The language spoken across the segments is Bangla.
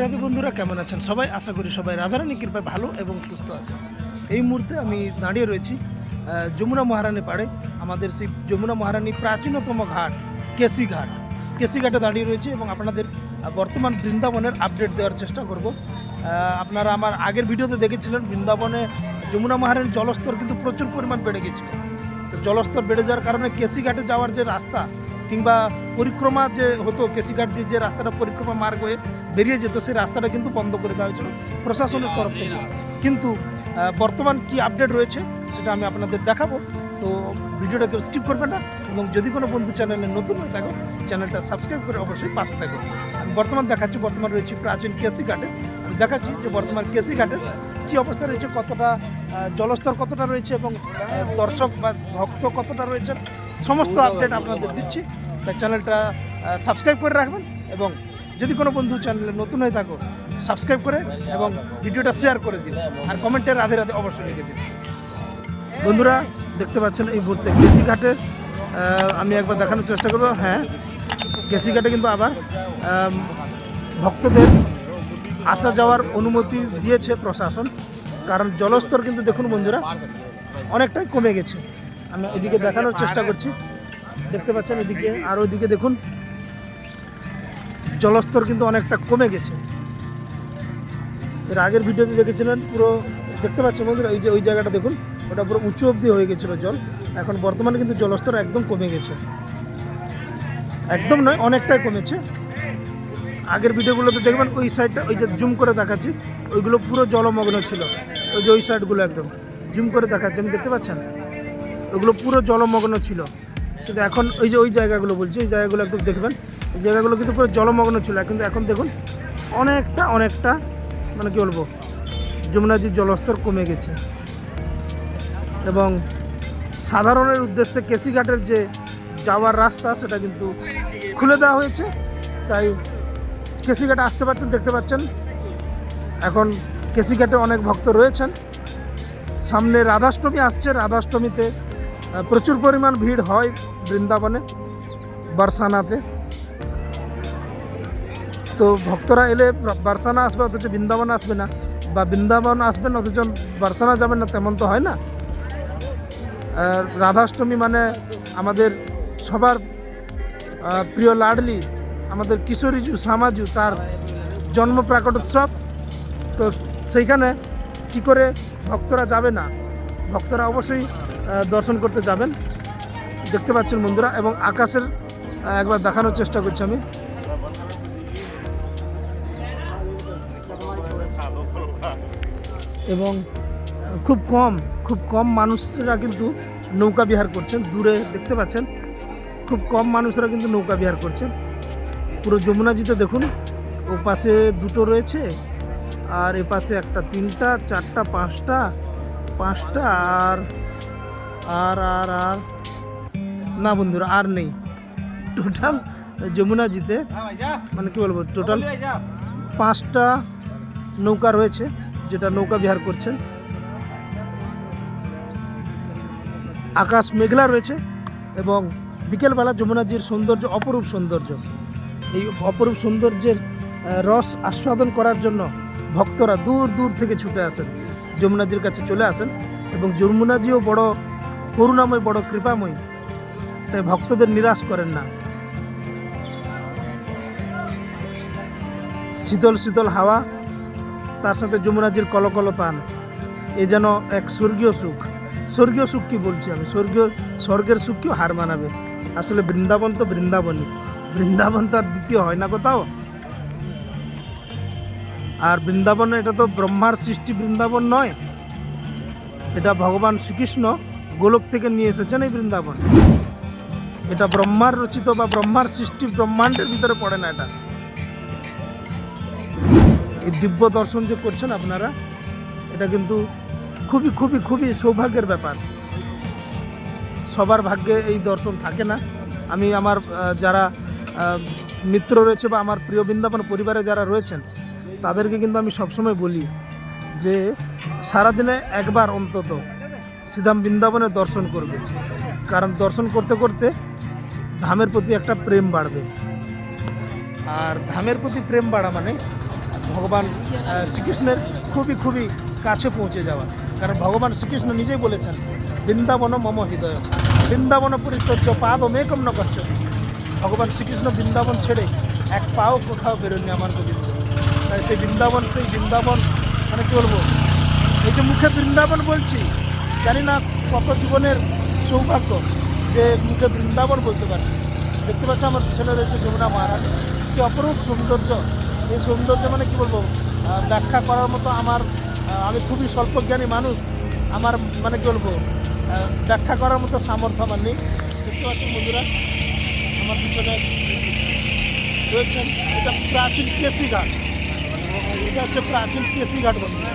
রাধে বন্ধুরা, কেমন আছেন সবাই? আশা করি সবাই রাধারানী কৃপায় ভালো এবং সুস্থ আছেন। এই মুহূর্তে আমি দাঁড়িয়ে রয়েছি যমুনা মহারানী পাড়ে, আমাদের সেই যমুনা মহারানী প্রাচীনতম ঘাট, কেসি ঘাট। কেসি ঘাটে দাঁড়িয়ে রয়েছি এবং আপনাদের বর্তমান বৃন্দাবনের আপডেট দেওয়ার চেষ্টা করব। আপনারা আমার আগের ভিডিওতে দেখেছিলেন, বৃন্দাবনে যমুনা মহারানীর জলস্তর কিন্তু প্রচুর পরিমাণ বেড়ে গেছিল। তো জলস্তর বেড়ে যাওয়ার কারণে কেসি ঘাটে যাওয়ার যে রাস্তা কিংবা পরিক্রমা যে হতো কেসিঘাট দিয়ে যে রাস্তাটা পরিক্রমা মার্গ হয়ে বেরিয়ে যেত সেই রাস্তাটা কিন্তু বন্ধ করে দেওয়া হয়েছিল প্রশাসনের তরফ থেকে। কিন্তু বর্তমান কি আপডেট রয়েছে সেটা আমি আপনাদের দেখাবো। তো ভিডিওটা কেউ স্কিপ করবেন না এবং যদি কোনো বন্ধু চ্যানেলে নতুন হয়ে থাকো চ্যানেলটা সাবস্ক্রাইব করে অবশ্যই পাশে থাকো। আমি বর্তমান দেখাচ্ছি বর্তমান রয়েছে প্রাচীন কেসি ঘাটে। আমি দেখাচ্ছি যে বর্তমান কেসি ঘাটের কী অবস্থা রয়েছে কতটা জলস্তর কতটা রয়েছে এবং দর্শক বা ভক্ত কতটা রয়েছে সমস্ত আপডেট আপনাদের দিচ্ছি। তাই চ্যানেলটা সাবস্ক্রাইব করে রাখবেন এবং যদি কোনো বন্ধু চ্যানেলে নতুন হয়ে থাকো সাবস্ক্রাইব করে এবং ভিডিওটা শেয়ার করে দিন। আর কমেন্টে রাধে রাধে অবশ্যই লিখে দিন। বন্ধুরা, দেখতে পাচ্ছেন এই মুহূর্তে কেসি ঘাটে আমি একবার দেখানোর চেষ্টা করব। হ্যাঁ কেসি ঘাটে কিন্তু আবার ভক্তদের আসা যাওয়ার অনুমতি দিয়েছে প্রশাসন। কারণ জলস্তর কিন্তু দেখুন বন্ধুরা, অনেকটাই কমে গেছে। আমি এদিকে দেখানোর চেষ্টা করছি। দেখতে পাচ্ছেন এদিকে, আর ওইদিকে দেখুন, জলস্তর কিন্তু অনেকটা কমে গেছে। এর আগের ভিডিওতে দেখেছিলেন, পুরো দেখতে পাচ্ছেন বন্ধুরা ওই যে ওই জায়গাটা দেখুন, ওটা পুরো উঁচু অবধি হয়ে গেছিল জল। এখন বর্তমানে কিন্তু জলস্তর একদম কমে গেছে। একদম নয়, অনেকটাই কমেছে। আগের ভিডিওগুলোতে দেখবেন, ওই সাইডটা, ওই যে জুম করে দেখাচ্ছি, ওইগুলো পুরো জলমগ্ন ছিল। ওই যে ওই সাইডগুলো একদম, জুম করে দেখাচ্ছি, আমি দেখতে পাচ্ছেন? ওগুলো পুরো জলমগ্ন ছিল। কিন্তু এখন ওই যে ওই জায়গাগুলো বলছি, ওই জায়গাগুলো একটু দেখবেন। ওই জায়গাগুলো কিন্তু পুরো জলমগ্ন ছিল। কিন্তু এখন দেখুন, অনেকটা অনেকটা মানে কী বলব, যমুনাজির জলস্তর কমে গেছে। এবং সাধারণের উদ্দেশ্যে কেসিঘাটের যে যাওয়ার রাস্তা, সেটা কিন্তু খুলে দেওয়া হয়েছে। তাই কেসিঘাটে আসতে পারছেন, দেখতে পাচ্ছেন। এখন কেসিঘাটে অনেক ভক্ত রয়েছেন। সামনে রাধাষ্টমী আসছে। রাধাষ্টমীতে প্রচুর পরিমাণ ভিড় হয় বৃন্দাবনে, বারসানাতে। তো ভক্তরা এলে বার- বারসানা আসবে, অথচ বৃন্দাবন আসবে না। বা বৃন্দাবন আসবেন, অথচ বারসানা যাবেন না, তেমন তো হয় না। আর রাধাষ্টমী মানে আমাদের সবার প্রিয় লাডলি, আমাদের কিশোরীজু সামাজু তার জন্ম প্রাকটোৎসব। তো সেইখানে কী করে ভক্তরা যাবে না? ভক্তরা অবশ্যই দর্শন করতে যাবেন। দেখতে পাচ্ছেন বন্ধুরা, এবং আকাশের একবার দেখানোর চেষ্টা করছি আমি। এবং খুব কম খুব কম মানুষরা কিন্তু নৌকা বিহার করছেন। দূরে দেখতে পাচ্ছেন, খুব কম মানুষরা কিন্তু নৌকা বিহার করছেন। পুরো যমুনাজিতে দেখুন, ও পাশে দুটো রয়েছে, আর এ পাশে একটা তিনটা, চারটা, পাঁচটা পাঁচটা, আর আর আর আর। না বন্ধুরা, আর নেই। টোটাল যমুনাজিতে মানে কি বলব টোটাল পাঁচটা নৌকা রয়েছে, যেটা নৌকা বিহার করছেন। আকাশ মেঘলা রয়েছে এবং বিকেলবেলা যমুনাজির সৌন্দর্য, অপরূপ সৌন্দর্য। এই অপরূপ সৌন্দর্যের রস আস্বাদন করার জন্য ভক্তরা দূর দূর থেকে ছুটে আসেন। যমুনাজির কাছে চলে আসেন এবং যমুনাজিও বড় করুণাময় বড় কৃপাময়। তাই ভক্তদের নিরাশ করেন না। শীতল শীতল হাওয়া, তার সাথে যমুনাজির কলকল পান। এ যেন এক স্বর্গীয় সুখ। স্বর্গীয় সুখ কি বলছি আমি? স্বর্গীয়, স্বর্গের সুখকেও হার মানাবে? আসলে বৃন্দাবন তো বৃন্দাবনই। বৃন্দাবন তো আর দ্বিতীয় হয় না কোথাও। আর বৃন্দাবন এটা তো ব্রহ্মার সৃষ্টি বৃন্দাবন নয়। এটা ভগবান শ্রীকৃষ্ণ গোলক থেকে নিয়ে এসেছেন এই বৃন্দাবন। এটা ব্রহ্মার রচিত বা ব্রহ্মার সৃষ্টি ব্রহ্মাণ্ডের ভিতরে পড়ে না এটা। এই দিব্য দর্শন যে করছেন আপনারা, এটা কিন্তু খুবই খুবই খুবই সৌভাগ্যের ব্যাপার। সবার ভাগ্যে এই দর্শন থাকে না। আমি আমার যারা মিত্র রয়েছে বা আমার প্রিয় বৃন্দাবন পরিবারে যারা রয়েছেন, তাদেরকে কিন্তু আমি সবসময় বলি যে সারাদিনে একবার অন্তত সিধাম বৃন্দাবনে দর্শন করবে। কারণ দর্শন করতে করতে ধামের প্রতি একটা প্রেম বাড়বে। আর ধামের প্রতি প্রেম বাড়া মানে ভগবান শ্রীকৃষ্ণের খুবই খুবই কাছে পৌঁছে যাওয়া। কারণ ভগবান শ্রীকৃষ্ণ নিজেই বলেছেন, বৃন্দাবন মম হৃদয়। বৃন্দাবন পরিচর্য পাদ মেকম ন করছ ভগবান শ্রীকৃষ্ণ বৃন্দাবন ছেড়ে এক পাও কোথাও বেরোননি আমার গোবিন্দ তাই সেই বৃন্দাবন সেই বৃন্দাবন মানে কী বলব? এই যে মুখে বৃন্দাবন বলছি জানি না কত জীবনের সৌভাগ্য যে মুখে বৃন্দাবন বলতে পারছি দেখতে পাচ্ছি আমার পিছনে রয়েছে যমুনা মহারাজ। কি অপরূপ সৌন্দর্য। এই সৌন্দর্য মানে কি বলব? ব্যাখ্যা করার মতো আমার আমি খুবই স্বল্পজ্ঞানী মানুষ। আমার মানে কি বলব? ব্যাখ্যা করার মতো সামর্থ্য আমার নেই। দেখতে পাচ্ছেন বন্ধুরা, আমার পিছনে রয়েছেন, এটা প্রাচীন কেসি ঘাট এটা হচ্ছে প্রাচীন কেসি ঘাট বন্ধুরা।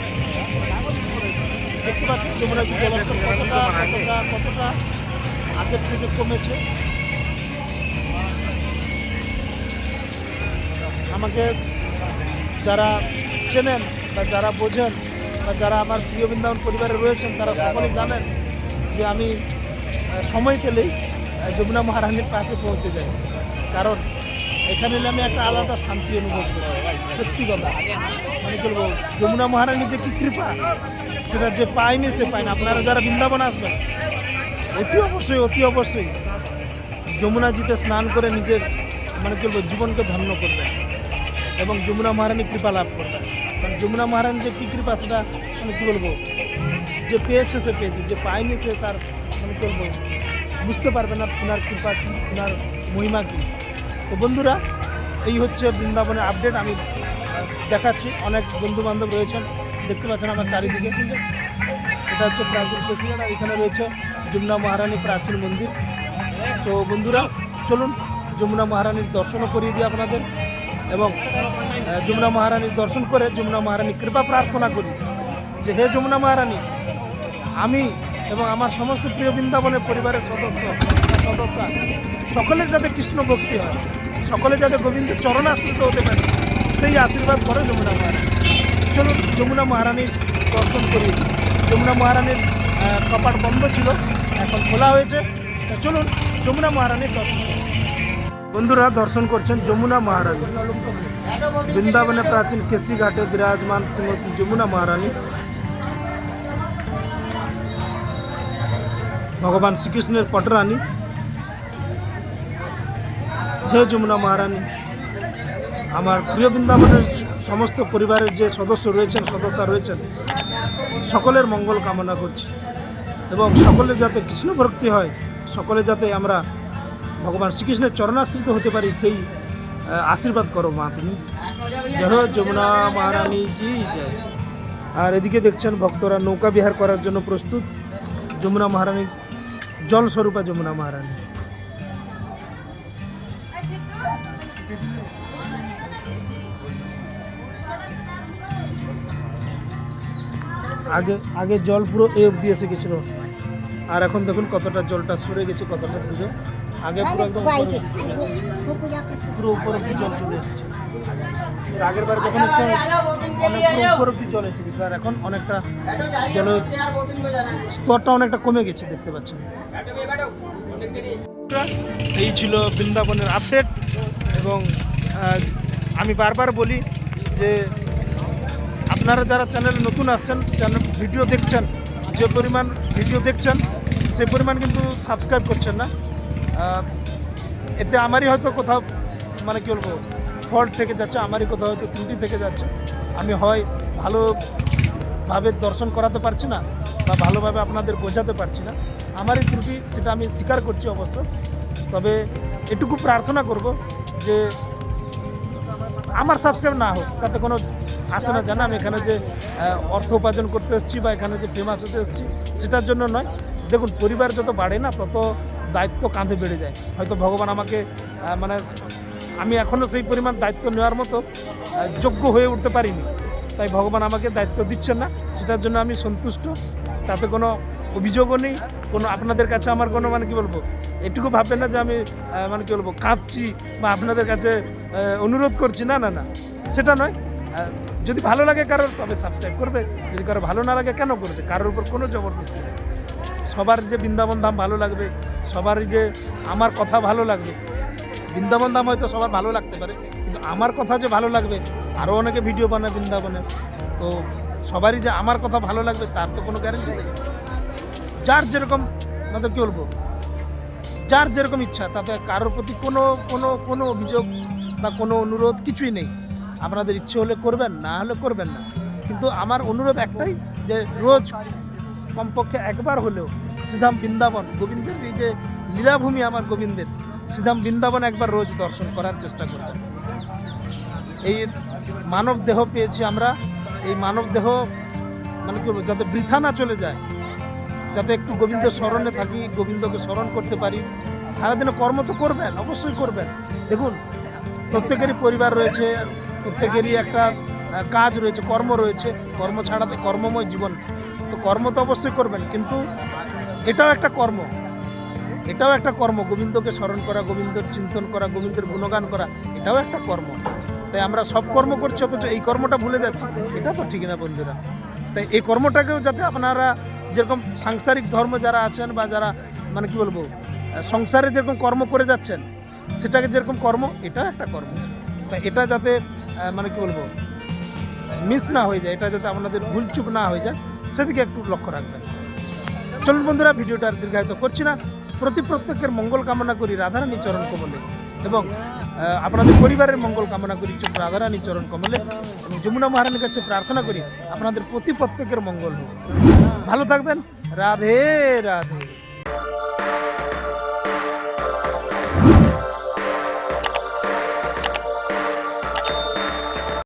দেখতে পাচ্ছেন তোমরা কতটা কতটা কতটা আগের থেকে কমেছে। আমাকে যারা চেনেন বা যারা বোঝেন বা যারা আমার প্রিয় বৃন্দাবন পরিবারে রয়েছেন, তারা সকলেই জানেন যে আমি সময় পেলেই যমুনা মহারানীর কাছে পৌঁছে যাই। কারণ এখানে আমি একটা আলাদা শান্তি অনুভব করি। সত্যি কথা। মানে বলব? যমুনা মহারানীর যে কি কৃপা সেটা যে পায়নি, সে পায়নি। আপনারা যারা বৃন্দাবন আসবেন, অতি অবশ্যই অতি অবশ্যই যমুনাজিতে স্নান করে নিজের মানে কি বলব, জীবনকে ধন্য করবেন এবং যমুনা মহারানী কৃপা লাভ করবেন। কারণ যমুনা মহারানী যে কী কৃপা, সেটা মানে কী বলব, যে পেয়েছে, সে পেয়েছে, যে পায়নি, সে তার মানে কী বলব, বুঝতে পারবে না ওনার কৃপা কী, ওনার মহিমা কী। তো বন্ধুরা, এই হচ্ছে বৃন্দাবনের আপডেট আমি দেখাচ্ছি। অনেক বন্ধু বান্ধব রয়েছেন। দেখতে পাচ্ছেন আমার চারিদিকে। এটা হচ্ছে প্রাচীন প্রেসিডেন্ট আর এখানে রয়েছে যমুনা মহারানী প্রাচীন মন্দির। তো বন্ধুরা, চলুন যমুনা মহারানীর দর্শনও করিয়ে দিই আপনাদের এবং যমুনা মহারানীর দর্শন করে যমুনা মহারানীর কৃপা প্রার্থনা করি যে হে যমুনা মহারানী, আমি এবং আমার সমস্ত প্রিয় বৃন্দাবনের পরিবারের সদস্য সদস্য, সকলের যাতে কৃষ্ণ ভক্তি হয় সকলে যাতে গোবিন্দ গোবিন্দের চরণাশ্রিত হতে পারে, সেই আশীর্বাদ করে যমুনা মহারানী। চলুন, যমুনা মহারানীর দর্শন করি। যমুনা মহারানীর কপাট বন্ধ ছিল, এখন খোলা হয়েছে। চলুন, যমুনা মহারানীর দর্শন। বন্ধুরা, দর্শন করছেন যমুনা মহারানী। বৃন্দাবনে প্রাচীন কেসি ঘাটে বিরাজমান শ্রীমতী যমুনা মহারানী। ভগবান শ্রীকৃষ্ণের পটরানী। হে যমুনা মহারানী, আমার প্রিয় বৃন্দাবনের সমস্ত পরিবারের যে সদস্য রয়েছেন সদস্য রয়েছেন, সকলের মঙ্গল কামনা করছি। এবং সকলের যাতে কৃষ্ণ ভক্তি হয়, সকলে যাতে আমরা ভগবান শ্রীকৃষ্ণের চরণাশ্রিত হতে পারি, সেই আশীর্বাদ করো মা তুমি। জয় যমুনা মহারানী কি জয়। আর এদিকে দেখছেন ভক্তরা নৌকা বিহার করার জন্য প্রস্তুত। যমুনা মহারানী, জলস্বরূপা যমুনা মহারানী। আগে আগে জল পুরো এ অব্দি এসে গেছিল। আর এখন দেখুন কতটা জলটা সরে গেছে কতটা দূরে। আগে পুরো একদম পুরো উপর অব্দি জল চলে এসেছে। আগের বার যখন এসে অনেক পুরো উপর অব্দি জল এসে গেছে আর এখন অনেকটা জলের স্তরটা অনেকটা কমে গেছে দেখতে পাচ্ছেন। এই ছিল বৃন্দাবনের আপডেট এবং আমি বারবার বলি যে আপনারা যারা চ্যানেলে নতুন আসছেন চ্যানেল ভিডিও দেখছেন, যে পরিমাণ ভিডিও দেখছেন, সে পরিমাণ কিন্তু সাবস্ক্রাইব করছেন না। এতে আমারই হয়তো কোথাও মানে কী বলব ফল্ট থেকে যাচ্ছে, আমারই কোথাও হয়তো ত্রুটি থেকে যাচ্ছে। আমি হয় ভালোভাবে দর্শন করাতে পারছি না, বা ভালোভাবে আপনাদের বোঝাতে পারছি না। আমারই ত্রুটি, সেটা আমি স্বীকার করছি অবশ্য। তবে এটুকু প্রার্থনা করব যে, আমার সাবস্ক্রাইব না হোক, তাতে কোনো আসে না, জানা আমি এখানে যে অর্থ উপার্জন করতে এসেছি বা এখানে যে ফেমাস হতে এসেছি, সেটার জন্য নয়। দেখুন, পরিবার যত বাড়ে না, তত দায়িত্ব কাঁধে বেড়ে যায়। হয়তো ভগবান আমাকে মানে আমি এখনও সেই পরিমাণ দায়িত্ব নেওয়ার মতো যোগ্য হয়ে উঠতে পারিনি। তাই ভগবান আমাকে দায়িত্ব দিচ্ছেন না। সেটার জন্য আমি সন্তুষ্ট। তাতে কোনো অভিযোগও নেই। কোনো আপনাদের কাছে আমার কোনো মানে কি বলব, এটুকু ভাববেন না যে আমি মানে কি বলব, কাঁদছি বা আপনাদের কাছে অনুরোধ করছি। না না না, সেটা নয়। যদি ভালো লাগে কারোর, তবে সাবস্ক্রাইব করবে। যদি কারও ভালো না লাগে, কেন করবে? কারোর উপর কোনো জবরদস্তি নেই। সবার যে বৃন্দাবন ধাম ভালো লাগবে, সবারই যে আমার কথা ভালো লাগবে, বৃন্দাবন ধাম হয়তো সবার ভালো লাগতে পারে, কিন্তু আমার কথা যে ভালো লাগবে আরও অনেকে ভিডিও বানায় বৃন্দাবনে। তো সবারই যে আমার কথা ভালো লাগবে, তার তো কোনো গ্যারেন্টি নেই। যার যেরকম মানে কী বলব? যার যেরকম ইচ্ছা, তাতে কারোর প্রতি কোনো কোনো কোনো অভিযোগ বা কোনো অনুরোধ কিছুই নেই। আপনাদের ইচ্ছে হলে করবেন, না হলে করবেন না। কিন্তু আমার অনুরোধ একটাই যে রোজ কমপক্ষে একবার হলেও সিধাম বৃন্দাবন, গোবিন্দের এই যে লীলাভূমি আমার গোবিন্দের সিধাম বৃন্দাবন একবার রোজ দর্শন করার চেষ্টা করবেন। এই মানব দেহ পেয়েছি আমরা, এই মানব দেহ মানে কি বলব, যাতে বৃথা না চলে যায়, যাতে একটু গোবিন্দের স্মরণে থাকি, গোবিন্দকে স্মরণ করতে পারি। সারাদিনে কর্ম তো করবেন, অবশ্যই করবেন। দেখুন প্রত্যেকেরই পরিবার রয়েছে, প্রত্যেকেরই একটা কাজ রয়েছে, কর্ম রয়েছে। কর্ম ছাড়াতে কর্মময় জীবন তো কর্ম তো অবশ্যই করবেন, কিন্তু এটাও একটা কর্ম। এটাও একটা কর্ম, গোবিন্দকে স্মরণ করা, গোবিন্দর চিন্তন করা, গোবিন্দের গুণগান করা, এটাও একটা কর্ম। তাই আমরা সব কর্ম করছি, অথচ এই কর্মটা ভুলে যাচ্ছি। এটা তো ঠিক না বন্ধুরা। তাই এই কর্মটাকেও যাতে আপনারা যেরকম সাংসারিক ধর্ম যারা আছেন বা যারা মানে কি বলব সংসারে যেরকম কর্ম করে যাচ্ছেন সেটাকে যেরকম কর্ম, এটা একটা কর্ম। তা এটা যাতে মানে কি বলব, মিস না হয়ে যায়, এটা যাতে আপনাদের ভুলচুক না হয়ে যায়, সেদিকে একটু লক্ষ্য রাখবেন। চলুন বন্ধুরা, ভিডিওটা আর দীর্ঘায়িত করছি না। প্রতি প্রত্যেকের মঙ্গল কামনা করি, রাধারানী চরণ কমলে। এবং আপনাদের পরিবারের মঙ্গল কামনা করি রাধারানী চরণ কমলে। এবং যমুনা মহারানীর কাছে প্রার্থনা করি, আপনাদের প্রতি প্রত্যেকের মঙ্গল হোক। ভালো থাকবেন। রাধে রাধে।